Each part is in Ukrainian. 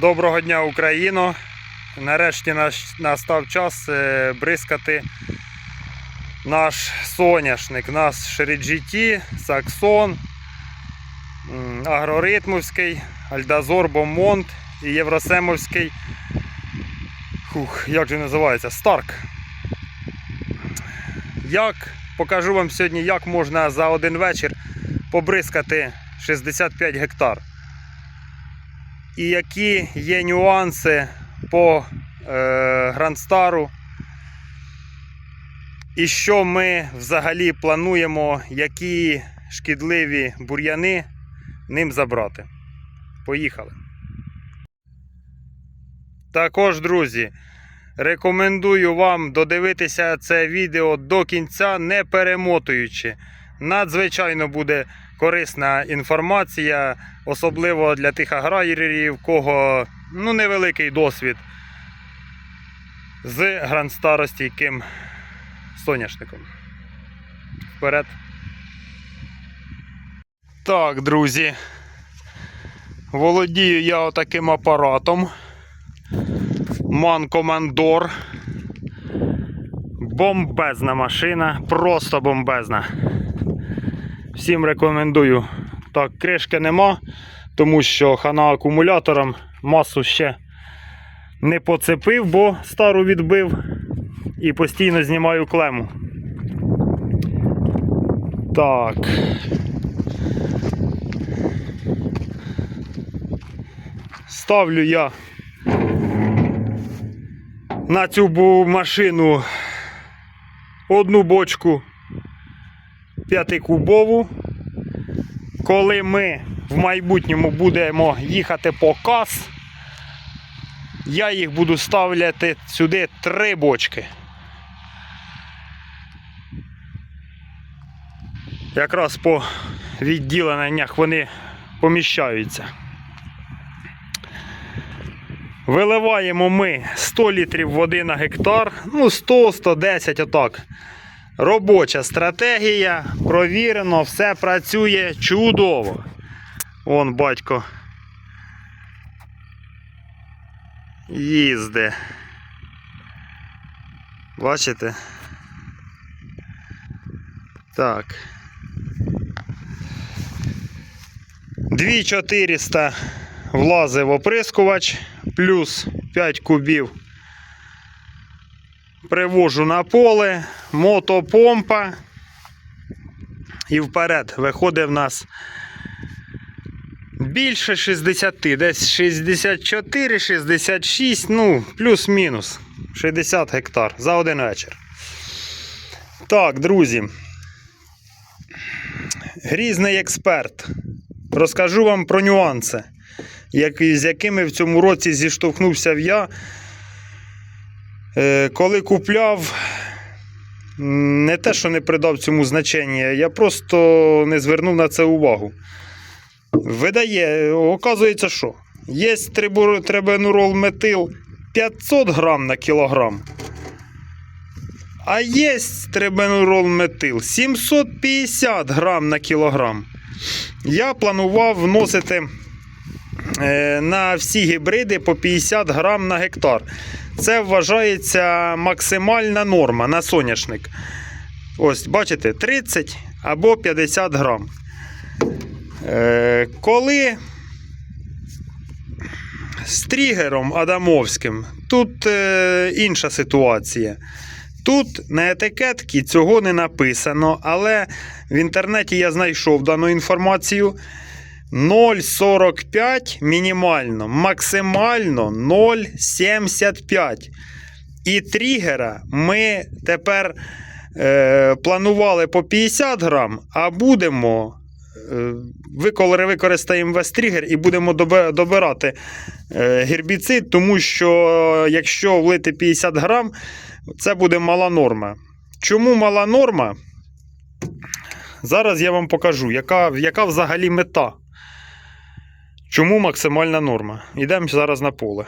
Доброго дня, Україно! Нарешті настав час е, бризкати наш соняшник, наш GT, Саксон, Агроритмовський, Альдазор, Бомонт і Євросемовський. Хух, як же називається? Старк. Як покажу вам сьогодні, як можна за один вечір побризкати 65 гектар і які є нюанси по е, Грандстару. І що ми взагалі плануємо, які шкідливі бур'яни ним забрати. Поїхали. Також, друзі, рекомендую вам додивитися це відео до кінця, не перемотуючи. Надзвичайно буде корисна інформація, особливо для тих аграріїв, кого ну, невеликий досвід з грандстаростійким соняшником. Вперед. Так, друзі. Володію я отаким апаратом. Ман Командор. Бомбезна машина, просто бомбезна. Всім рекомендую. Так, кришки нема, тому що хана акумулятором масу ще не поцепив, бо стару відбив і постійно знімаю клему. Так. Ставлю я на цю машину одну бочку п'ятикубову. Коли ми в майбутньому будемо їхати по кас, я їх буду ставляти сюди три бочки. Якраз по відділеннях вони поміщаються. Виливаємо ми 100 літрів води на гектар, ну 100-110 отак. Робоча стратегія, провірено, все працює чудово. Вон батько їзде. Бачите? Так. 2400 влазив оприскувач, плюс 5 кубів привожу на поле, мотопомпа. І вперед виходить в нас більше 60, десь 64, 66, ну, плюс-мінус 60 гектар за один вечір. Так, друзі. Грізний експерт. Розкажу вам про нюанси, з якими в цьому році зіштовхнувся я. Е, Коли купляв, не те, що не придав цьому значення, я просто не звернув на це увагу. Видає, оказується, що є трибенурол метил 500 грам на кілограм. А є трибенурол метил 750 грам на кілограм. Я планував вносити е, на всі гібриди по 50 грам на гектар. Це вважається максимальна норма на соняшник. Ось, бачите, 30 або 50 грам. Е, коли з тригером Адамовським, тут е, інша ситуація. Тут на етикетці цього не написано, але в інтернеті я знайшов дану інформацію. 0,45 мінімально, максимально 0,75. І тригера ми тепер е, планували по 50 грам, а будемо. е, використаємо весь тригер і будемо добирати е, гербіцид, тому що якщо влити 50 грам, це буде мала норма. Чому мала норма? Зараз я вам покажу, яка, яка взагалі мета. Чому максимальна норма? Йдемо зараз на поле.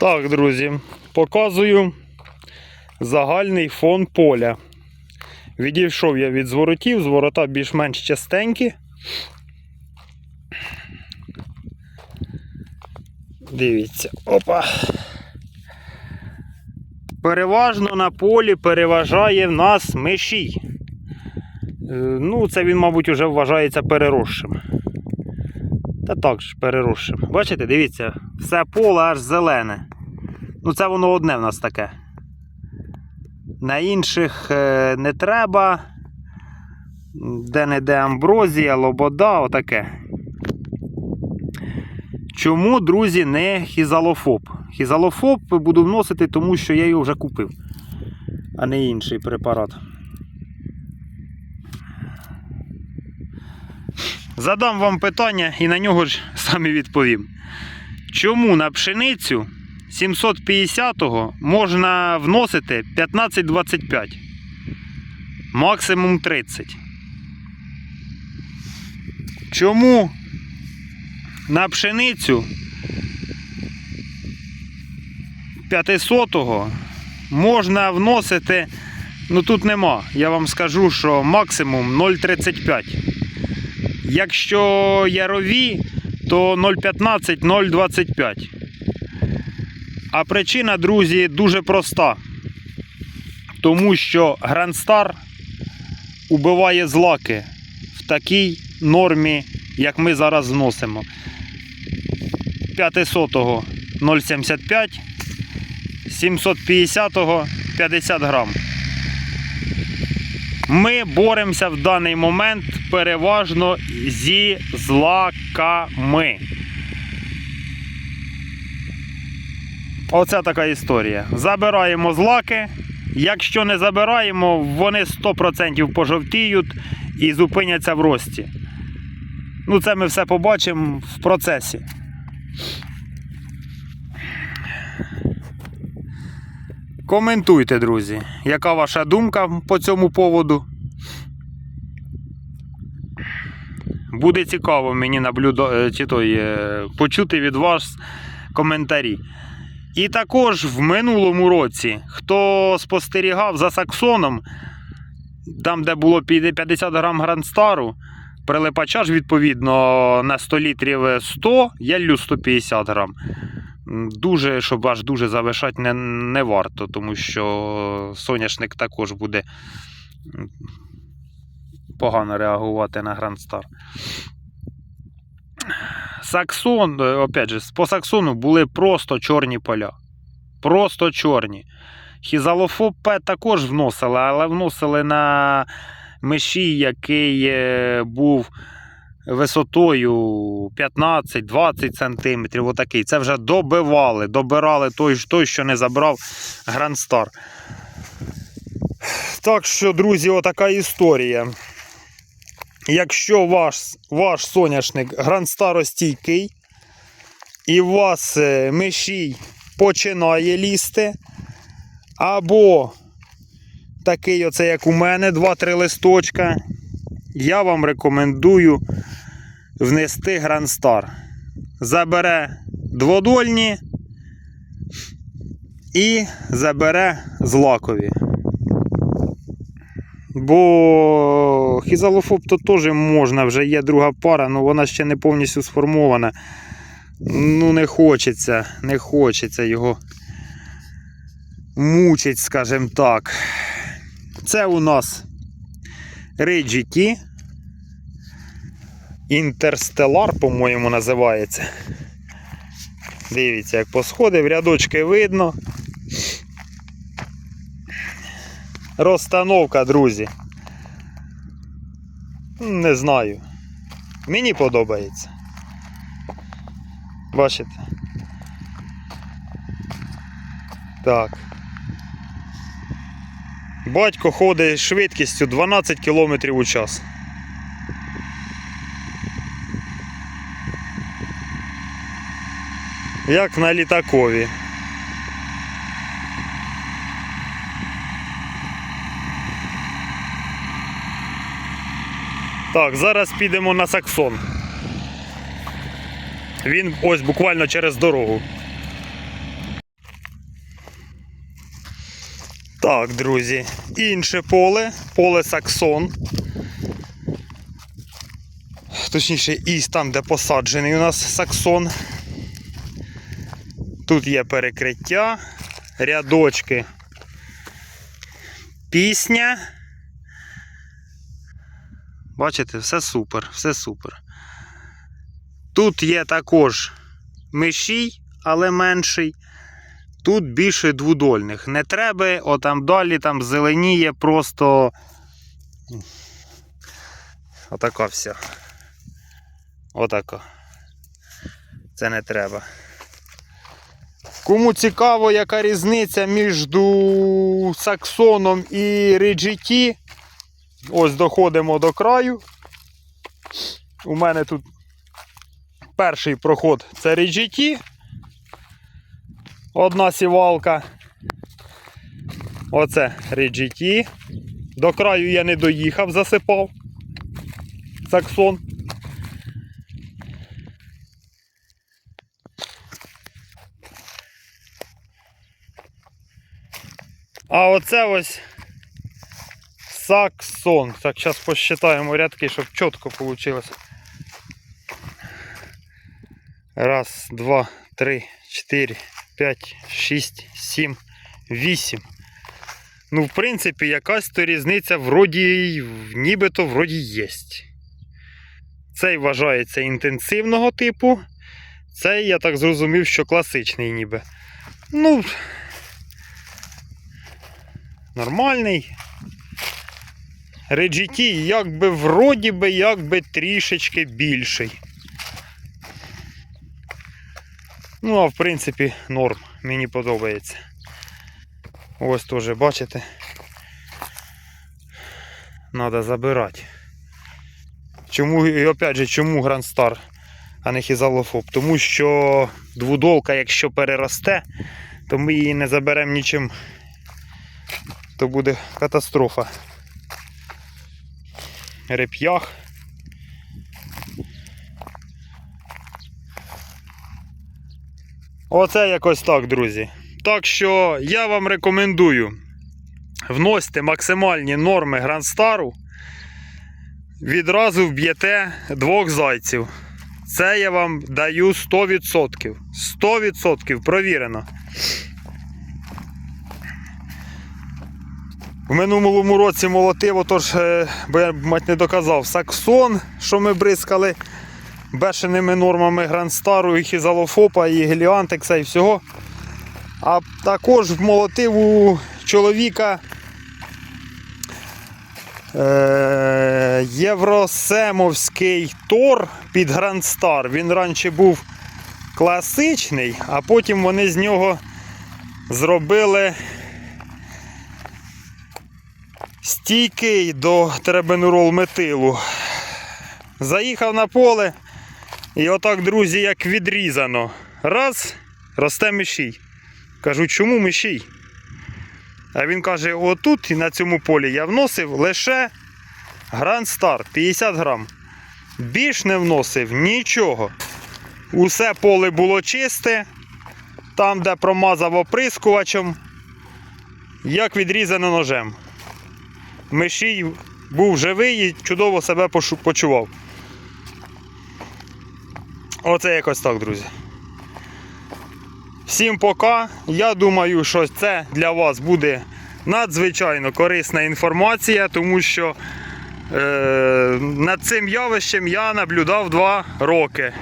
Так, друзі, показую загальний фон поля. Відійшов я від зворотів, зворота більш-менш частенькі. Дивіться, опа. Переважно на полі переважає в нас мишій. Е, Ну, це він, мабуть, вже вважається переросшим. Та так ж, переросшим. Бачите, дивіться, все поле аж зелене. Ну, це воно одне в нас таке. На інших е, не треба. Де-не-де амброзія, лобода, отаке. Чому, друзі, не хізалофоб? Хізалофоб буду вносити, тому що я його вже купив, а не інший препарат. Задам вам питання і на нього ж самі відповім. Чому на пшеницю 750-го можна вносити 15-25? Максимум 30. Чому на пшеницю 500-го можна вносити, ну тут нема. Я вам скажу, що максимум 0,35. Якщо ярові, то 0,15, 0,25. А причина, друзі, дуже проста. Тому що Грандстар убиває злаки в такій нормі, як ми зараз вносимо. 500-го 0,75, 750-го 50 грам. Ми боремося в даний момент переважно зі злаками. Оце така історія. Забираємо злаки. Якщо не забираємо, вони 100% пожовтіють і зупиняться в рості. Ну, це ми все побачимо в процесі. Коментуйте, друзі, яка ваша думка по цьому поводу? Буде цікаво мені наблюда... е, чи той, е, почути від вас коментарі. І також в минулому році, хто спостерігав за Саксоном, там, де було 50 грам Грандстару, прилипача ж, відповідно, на 100 літрів 100, я лью 150 грам. Дуже, щоб аж дуже завишати, не, не варто, тому що соняшник також буде погано реагувати на Грандстар. Саксон, е, опять же, по Саксону були просто чорні поля. Просто чорні. Хізалофоб також вносили, але вносили на меші, який е, був висотою 15-20 см. Отакий. Це вже добивали, добирали той, той що не забрав Грандстар. Так що, друзі, отака історія. Якщо ваш, ваш соняшник грандстаростійкий, і у вас е, мишій починає лізти, або такий, оце як у мене, 2-3 листочка, я вам рекомендую внести грандстар. Забере дводольні і забере злакові. Бо хізалофоб то теж можна, вже є друга пара, але вона ще не повністю сформована. Ну, не хочеться, не хочеться його мучить, скажімо так. Це у нас RGT. Інтерстелар, по-моєму, називається. Дивіться, як посходив, рядочки видно. Розстановка, друзі. Не знаю. Мені подобається. Бачите? Так. Батько ходить швидкістю 12 км у час. Як на літакові. Так, зараз підемо на Саксон. Він ось буквально через дорогу. Так, друзі, інше поле, поле Саксон. Точніше, із там, де посаджений у нас Саксон. Тут є перекриття, рядочки, пісня. Бачите, все супер, все супер. Тут є також мишій, але менший. Тут більше двудольних. Не треба, отам далі там зеленіє просто. Отака вся. Отака. Це не треба. Кому цікаво, яка різниця між саксоном і Риджіті, ось доходимо до краю. У мене тут перший проход це Риджіті. Одна сівалка. Оце Риджіті. До краю я не доїхав, засипав. Саксон. А оце ось саксон. Так, зараз посчитаємо рядки, щоб чітко вийшло. Раз, два, три, чотири, п'ять, шість, сім, вісім. Ну, в принципі, якась то різниця вроді, нібито вроді є. Цей вважається інтенсивного типу. Цей, я так зрозумів, що класичний ніби. Ну, нормальний. RGT якби вроді би, якби трішечки більший. Ну, а в принципі, норм. Мені подобається. Ось теж, бачите. Надо забирати. Чому, і опять же, чому Star, а не хізалофоб? Тому що двудолка, якщо переросте, то ми її не заберемо нічим. То буде катастрофа. Реп'ях. Оце якось так, друзі. Так що я вам рекомендую вносьте максимальні норми Грандстару. Відразу вб'єте двох зайців. Це я вам даю 100%. 100% провірено. В минулому році молотив, отож, е, бо я мать не доказав, саксон, що ми бризкали бешеними нормами Грандстару, і хізалофопа, і геліантекса, і всього. А також вмолотив у чоловіка е, Євросемовський Тор під Грандстар. Він раніше був класичний, а потім вони з нього зробили стійкий до требенурол метилу. Заїхав на поле, і отак, друзі, як відрізано. Раз, росте мишій. Кажу, чому мишій? А він каже: отут і на цьому полі я вносив лише Grand Star 50 грам. Більш не вносив нічого. Усе поле було чисте. Там, де промазав оприскувачем, як відрізано ножем. Мишій був живий і чудово себе почував. Оце якось так, друзі. Всім пока. Я думаю, що це для вас буде надзвичайно корисна інформація, тому що е, над цим явищем я наблюдав два роки.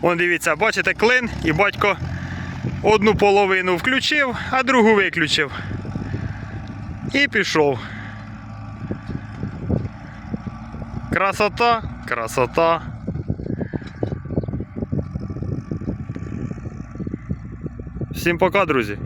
Вон дивіться, бачите клин і батько одну половину включив, а другу виключив. І пішов. Красота, красота. Всім пока, друзі.